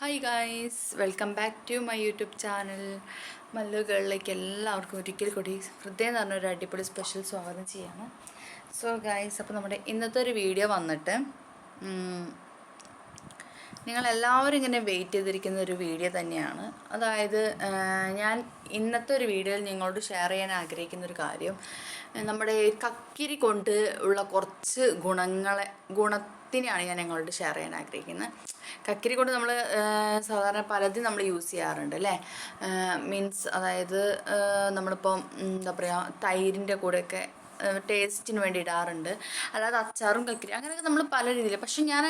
Hi guys welcome back to my YouTube channel മല്ലുകളിലേക്ക് എല്ലാവർക്കും ഒരിക്കൽ കൂടി ഹൃദയം എന്ന് പറഞ്ഞൊരു അടിപൊളി സ്പെഷ്യൽ സ്വാഗതം ചെയ്യാണ്. സോ ഗായ്സ് അപ്പോൾ നമ്മുടെ ഇന്നത്തെ ഒരു വീഡിയോ വന്നിട്ട് ഉം, നിങ്ങളെല്ലാവരും ഇങ്ങനെ വെയിറ്റ് ചെയ്തിരിക്കുന്ന ഒരു വീഡിയോ തന്നെയാണ്. അതായത് ഞാൻ ഇന്നത്തെ ഒരു വീഡിയോയിൽ നിങ്ങളോട് ഷെയർ ചെയ്യാൻ ആഗ്രഹിക്കുന്ന ഒരു കാര്യം നമ്മുടെ കക്കിരി കൊണ്ട് ഉള്ള കുറച്ച് ഗുണങ്ങളെ ഗുണത്തിനെയാണ് ഞാൻ നിങ്ങളോട് ഷെയർ ചെയ്യാൻ ആഗ്രഹിക്കുന്നത് കക്കിരി കൊണ്ട് നമ്മൾ സാധാരണ പലതും നമ്മൾ യൂസ് ചെയ്യാറുണ്ട് അല്ലേ? മീൻസ് അതായത് നമ്മളിപ്പം എന്താ പറയുക തൈരിന്റെ കൂടെയൊക്കെ ടേസ്റ്റിന് വേണ്ടി ഇടാറുണ്ട്. അല്ലാതെ അച്ചാറും കക്കിരി അങ്ങനെയൊക്കെ നമ്മൾ പല രീതിയിൽ പക്ഷെ ഞാൻ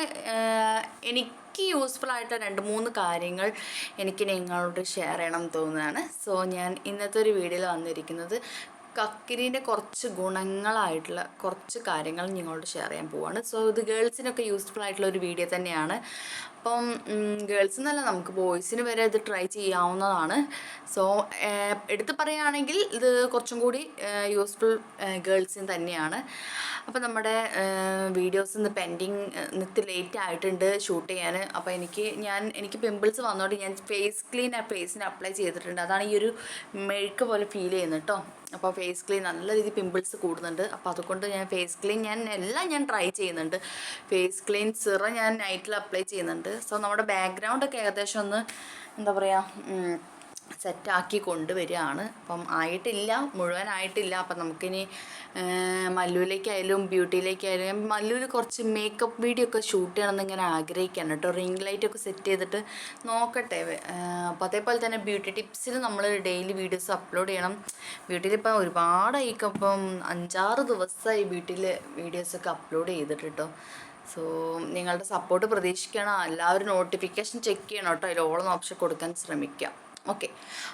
എനിക്ക് യൂസ്ഫുൾ ആയിട്ടുള്ള രണ്ട് മൂന്ന് കാര്യങ്ങൾ എനിക്ക് നിങ്ങളോട് ഷെയർ ചെയ്യണം എന്ന് തോന്നുന്നതാണ്. സോ ഞാൻ ഇന്നത്തെ ഒരു വീഡിയോയിൽ വന്നിരിക്കുന്നത് കക്കിരീന്റെ കുറച്ച് ഗുണങ്ങളായിട്ടുള്ള കുറച്ച് കാര്യങ്ങൾ നിങ്ങളോട് ഷെയർ ചെയ്യാൻ പോവാണ്. സോ ഇത് ഗേൾസിനൊക്കെ യൂസ്ഫുൾ ആയിട്ടുള്ള ഒരു വീഡിയോ തന്നെയാണ്. അപ്പം ഗേൾസ് എന്നല്ല നമുക്ക് ബോയ്സിന് വരെ ഇത് ട്രൈ ചെയ്യാവുന്നതാണ്. സോ എടുത്ത് പറയുകയാണെങ്കിൽ ഇത് കുറച്ചും കൂടി യൂസ്ഫുൾ ഗേൾസിന് തന്നെയാണ്. അപ്പോൾ നമ്മുടെ വീഡിയോസ് ഇന്ന് പെൻഡിങ് ഇന്നത്തെ ലേറ്റ് ആയിട്ടുണ്ട് ഷൂട്ട് ചെയ്യാൻ. അപ്പോൾ എനിക്ക് ഞാൻ എനിക്ക് പിമ്പിൾസ് വന്നോണ്ട് ഞാൻ ഫേസ് ക്ലീൻ ആ ഫേസിന് അപ്ലൈ ചെയ്തിട്ടുണ്ട്. അതാണ് ഈ ഒരു മെഴുക്ക് പോലെ ഫീൽ ചെയ്യുന്നത് കേട്ടോ. അപ്പോൾ ഫേസ് ക്ലീൻ നല്ല രീതിയിൽ പിമ്പിൾസ് കൂടുന്നുണ്ട്. അപ്പോൾ അതുകൊണ്ട് ഞാൻ ഫേസ് ക്ലീൻ ഞാൻ എല്ലാം ഞാൻ ട്രൈ ചെയ്യുന്നുണ്ട്. ഫേസ് ക്ലീൻ സിറ ഞാൻ നൈറ്റിൽ അപ്ലൈ ചെയ്യുന്നുണ്ട്. സോ നമ്മുടെ ബാക്ക്ഗ്രൗണ്ടൊക്കെ ഏകദേശം ഒന്ന് എന്താ പറയുക സെറ്റാക്കി കൊണ്ടുവരികയാണ്. അപ്പം ആയിട്ടില്ല മുഴുവനായിട്ടില്ല. അപ്പം നമുക്കിനി മല്ലുവിലേക്കായാലും ബ്യൂട്ടിയിലേക്കായാലും മല്ലുവിൽ കുറച്ച് മേക്കപ്പ് വീഡിയോ ഒക്കെ ഷൂട്ട് ചെയ്യണമെന്ന് ഇങ്ങനെ ആഗ്രഹിക്കുകയാണ് കേട്ടോ. റിംഗ് ലൈറ്റ് ഒക്കെ സെറ്റ് ചെയ്തിട്ട് നോക്കട്ടെ. അപ്പോൾ അതേപോലെ തന്നെ ബ്യൂട്ടി ടിപ്സിൽ നമ്മൾ ഡെയിലി വീഡിയോസ് അപ്ലോഡ് ചെയ്യണം. ബ്യൂട്ടിയിൽ ഇപ്പം ഒരുപാടായിക്കപ്പം അഞ്ചാറ് ദിവസമായി ബ്യൂട്ടിയിൽ വീഡിയോസൊക്കെ അപ്ലോഡ് ചെയ്തിട്ട് കേട്ടോ. സോ നിങ്ങളുടെ സപ്പോർട്ട് പ്രതീക്ഷിക്കണം. എല്ലാവരും നോട്ടിഫിക്കേഷൻ ചെക്ക് ചെയ്യണം കേട്ടോ. അതിൽ ഓളം ഓപ്ഷൻ കൊടുക്കാൻ ശ്രമിക്കാം. ഓക്കെ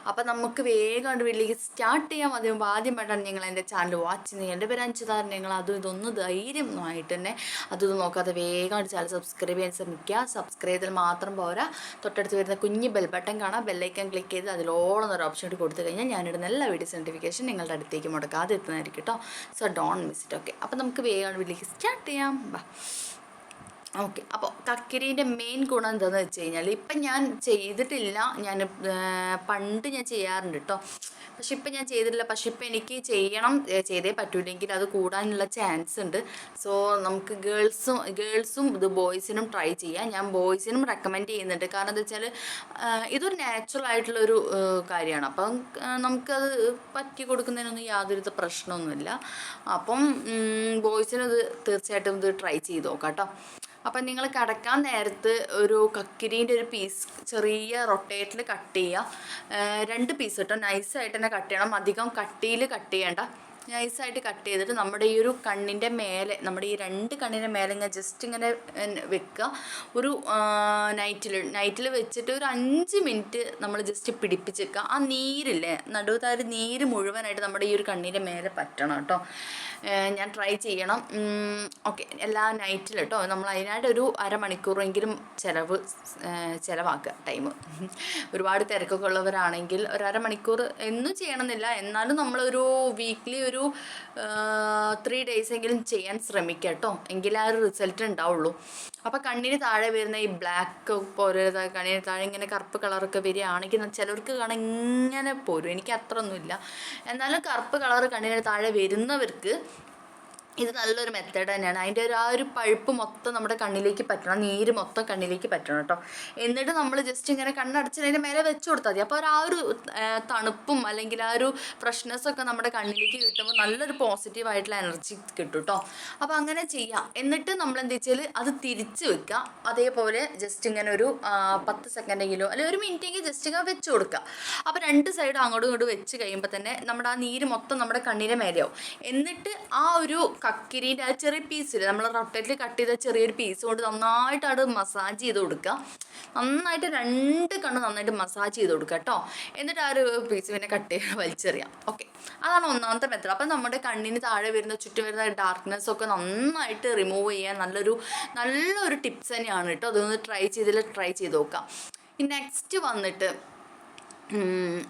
അപ്പം നമുക്ക് വേഗം വീട്ടിലേക്ക് സ്റ്റാർട്ട് ചെയ്യാം അതിന് മുമ്പ് ആദ്യമായിട്ടാണ് നിങ്ങൾ എന്റെ ചാനൽ വാച്ച് ചെയ്യുന്നത്. എന്റെ പേര് അഞ്ചുതാരൻ നിങ്ങൾ അതും ഇതൊന്നും ധൈര്യമായിട്ട് തന്നെ അതൊന്നും നോക്കാതെ വേഗം ചാനൽ സബ്സ്ക്രൈബ് ചെയ്യാൻ ശ്രമിക്കുക സബ്സ്ക്രൈബ് ചെയ്താൽ മാത്രം പോരാ. തൊട്ടടുത്ത് വരുന്ന കുഞ്ഞ് ബെൽ ബട്ടൺ കാണാം. ബെല്ലൈക്കൻ ക്ലിക്ക് ചെയ്ത് അതിലോളം ഒരു ഓപ്ഷൻ കൂടി കൊടുത്തു കഴിഞ്ഞാൽ ഞാനിടുന്ന എല്ലാ വീഡിയോസ് നോട്ടിഫിക്കേഷൻ നിങ്ങളുടെ അടുത്തേക്ക് മുടക്കാതെ എത്തുന്നതായിരിക്കും കേട്ടോ. So don't miss it okay അപ്പം നമുക്ക് വേഗം വീട്ടിലേക്ക് സ്റ്റാർട്ട് ചെയ്യാം. ബാ. ഓക്കെ. അപ്പോൾ കക്കിരീന്റെ മെയിൻ ഗുണം എന്താണെന്ന് വെച്ച് കഴിഞ്ഞാൽ ഇപ്പം ഞാൻ ചെയ്തിട്ടില്ല. ഞാൻ പണ്ട് ഞാൻ ചെയ്യാറുണ്ട് കേട്ടോ പക്ഷെ ഇപ്പം ഞാൻ ചെയ്തിട്ടില്ല. പക്ഷെ ഇപ്പം എനിക്ക് ചെയ്യണം ചെയ്തേ പറ്റൂലെങ്കിൽ അത് കൂടാനുള്ള ചാൻസ് ഉണ്ട്. സോ നമുക്ക് ഗേൾസും ഗേൾസും ഇത് ബോയ്സിനും ട്രൈ ചെയ്യാം. ഞാൻ ബോയ്സിനും റെക്കമെൻഡ് ചെയ്യുന്നുണ്ട്. കാരണം എന്താ വെച്ചാൽ ഇതൊരു നാച്ചുറൽ ആയിട്ടുള്ളൊരു കാര്യമാണ്. അപ്പം നമുക്കത് പറ്റി കൊടുക്കുന്നതിനൊന്നും യാതൊരുവിധ പ്രശ്നമൊന്നുമില്ല. അപ്പം ബോയ്സിനും തീർച്ചയായിട്ടും ഇത് ട്രൈ ചെയ്ത് നോക്കാം കേട്ടോ അപ്പം നിങ്ങൾ കടക്കാൻ നേരത്ത് ഒരു കക്കിരീന്റെ ഒരു പീസ് ചെറിയ റൊട്ടേറ്റിൽ കട്ട് ചെയ്യുക രണ്ട് പീസ് കേട്ടോ നൈസായിട്ട് തന്നെ കട്ട് ചെയ്യണം. അധികം കട്ടിയിൽ കട്ട് ചെയ്യണ്ട. നൈസായിട്ട് കട്ട് ചെയ്തിട്ട് നമ്മുടെ ഈ ഒരു കണ്ണിന്റെ മേലെ നമ്മുടെ ഈ രണ്ട് കണ്ണിന്റെ മേലെ ഇങ്ങനെ ജസ്റ്റ് ഇങ്ങനെ വെക്കുക. ഒരു നൈറ്റിൽ നൈറ്റിൽ വെച്ചിട്ട് ഒരു അഞ്ച് മിനിറ്റ് നമ്മൾ ജസ്റ്റ് പിടിപ്പിച്ച് വെക്കുക. ആ നീരില്ലേ നടുവത്താര് നീര് മുഴുവനായിട്ട് നമ്മുടെ ഈ ഒരു കണ്ണിന്റെ മേലെ പറ്റണം കേട്ടോ. ഞാൻ ട്രൈ ചെയ്യണം. ഓക്കെ എല്ലാ നൈറ്റിൽ കേട്ടോ. നമ്മൾ അതിനായിട്ട് ഒരു അരമണിക്കൂറെങ്കിലും ചിലവ് ചിലവാക്കുക ടൈം ഒരുപാട് തിരക്കൊക്കെ ഉള്ളവരാണെങ്കിൽ ഒരു അരമണിക്കൂർ എന്നും ചെയ്യണമെന്നില്ല. എന്നാലും നമ്മളൊരു വീക്ക്ലി ഒരു ത്രീ ഡേയ്സ് എങ്കിലും ചെയ്യാൻ ശ്രമിക്കുക കേട്ടോ എങ്കിലേ ആ ഒരു റിസൾട്ട് ഉണ്ടാവുള്ളൂ. അപ്പോൾ കണ്ണിന് താഴെ വരുന്ന ഈ ബ്ലാക്ക് പോലെ കണ്ണിന് താഴെ ഇങ്ങനെ കറുപ്പ് കളറൊക്കെ വരികയാണെങ്കിൽ ചിലർക്ക് കാണാൻ ഇങ്ങനെ പോരും. എനിക്ക് അത്ര ഒന്നുമില്ല എന്നാലും കറുപ്പ് കളർ കണ്ണിന് താഴെ വരുന്നവർക്ക് ഇത് നല്ലൊരു മെത്തേഡ് തന്നെയാണ്. അതിന്റെ ഒരു ആ ഒരു പഴുപ്പ് മൊത്തം നമ്മുടെ കണ്ണിലേക്ക് പറ്റണം. നീര് മൊത്തം കണ്ണിലേക്ക് പറ്റണം കേട്ടോ. എന്നിട്ട് നമ്മൾ ജസ്റ്റ് ഇങ്ങനെ കണ്ണടച്ച് അതിന്റെ മേലെ വെച്ച് കൊടുത്താൽ മതി. അപ്പോൾ ആ ഒരു തണുപ്പും അല്ലെങ്കിൽ ആ ഒരു ഫ്രഷ്നെസ്സൊക്കെ നമ്മുടെ കണ്ണിലേക്ക് കിട്ടുമ്പോൾ നല്ലൊരു പോസിറ്റീവ് ആയിട്ടുള്ള എനർജി കിട്ടും കേട്ടോ അപ്പോൾ അങ്ങനെ ചെയ്യാം. എന്നിട്ട് നമ്മൾ എന്താ വെച്ചാൽ അത് തിരിച്ച് വെക്കുക. അതേപോലെ ജസ്റ്റ് ഇങ്ങനെ ഒരു പത്ത് സെക്കൻഡെങ്കിലോ അല്ലെങ്കിൽ ഒരു മിനിറ്റെങ്കിൽ ജസ്റ്റ് ഇങ്ങനെ വെച്ച് കൊടുക്കുക. അപ്പോൾ രണ്ട് സൈഡും അങ്ങോട്ടും ഇങ്ങോട്ടും വെച്ച് കഴിയുമ്പോൾ തന്നെ നമ്മുടെ ആ നീര് മൊത്തം നമ്മുടെ കണ്ണിന്റെ മേലെയാവും. എന്നിട്ട് ആ ഒരു കക്കിരീന്റെ ആ ചെറിയ പീസിൽ നമ്മൾ റൊട്ടേറ്റിൽ കട്ട് ചെയ്ത ചെറിയൊരു പീസ് കൊണ്ട് നന്നായിട്ട് അത് മസാജ് ചെയ്ത് കൊടുക്കുക നന്നായിട്ട് രണ്ട് കണ്ണ് നന്നായിട്ട് മസാജ് ചെയ്ത് കൊടുക്കുക കേട്ടോ എന്നിട്ട് ആ ഒരു പീസ് പിന്നെ കട്ട് ചെയ്ത് വലിച്ചെറിയാം. ഓക്കെ അതാണ് ഒന്നാമത്തെ മെത്തേഡ് അപ്പം നമ്മുടെ കണ്ണിന് താഴെ വരുന്ന ചുറ്റും വരുന്ന ഡാർക്ക്നെസ് ഒക്കെ നന്നായിട്ട് റിമൂവ് ചെയ്യാൻ നല്ലൊരു നല്ലൊരു ടിപ്സ് തന്നെയാണ് കേട്ടോ അതൊന്ന് ട്രൈ ചെയ്തില്ല ട്രൈ ചെയ്ത് നോക്കാം. നെക്സ്റ്റ് വന്നിട്ട്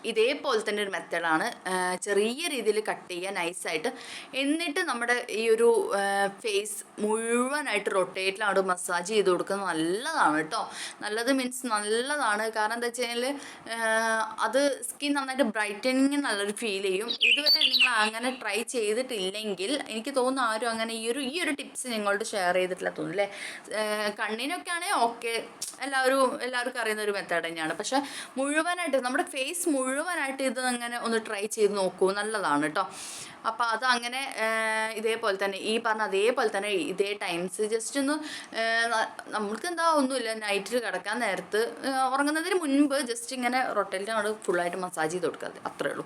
ഇതേപോലെ തന്നെ ഒരു മെത്തേഡാണ് ചെറിയ രീതിയിൽ കട്ട് ചെയ്യുക നൈസായിട്ട് എന്നിട്ട് നമ്മുടെ ഈ ഒരു ഫേസ് മുഴുവനായിട്ട് റൊട്ടേറ്റിലാണ് മസാജ് ചെയ്ത് കൊടുക്കുന്നത് നല്ലതാണ് കേട്ടോ നല്ലത് മീൻസ് നല്ലതാണ്. കാരണം എന്താ വെച്ച് കഴിഞ്ഞാൽ അത് സ്കിൻ നന്നായിട്ട് ബ്രൈറ്റനിങ് നല്ലൊരു ഫീൽ ചെയ്യും. ഇതുവരെ നിങ്ങൾ അങ്ങനെ ട്രൈ ചെയ്തിട്ടില്ലെങ്കിൽ എനിക്ക് തോന്നുന്നു ആരും അങ്ങനെ ഈ ഒരു ഈ ഒരു ടിപ്സ് നിങ്ങളോട് ഷെയർ ചെയ്തിട്ടില്ല തോന്നുന്നു അല്ലേ കണ്ണിനൊക്കെ ആണെങ്കിൽ ഓക്കെ എല്ലാവരും എല്ലാവർക്കും അറിയുന്ന ഒരു മെത്തേഡ് തന്നെയാണ്. പക്ഷെ മുഴുവനായിട്ട് നമ്മുടെ ഫേസ് മുഴുവനായിട്ട് ഇത് അങ്ങനെ ഒന്ന് ട്രൈ ചെയ്ത് നോക്കൂ. നല്ലതാണ് കേട്ടോ അപ്പോൾ അത് അങ്ങനെ ഇതേപോലെ തന്നെ ഈ പറഞ്ഞ അതേപോലെ തന്നെ ഇതേ ടൈംസ് ജസ്റ്റ് ഒന്ന് നമ്മൾക്ക് എന്താ ഒന്നുമില്ല നൈറ്റിൽ കിടക്കാൻ നേരത്ത് ഉറങ്ങുന്നതിന് മുൻപ് ജസ്റ്റ് ഇങ്ങനെ റൊട്ടലിനോട് ഫുള്ളായിട്ട് മസാജ് ചെയ്ത് കൊടുക്കാതെ അത്രേ ഉള്ളൂ.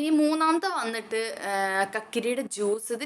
ഇനി മൂന്നാമത്തെ വന്നിട്ട് കക്കിരിയുടെ ജ്യൂസ് ഇത്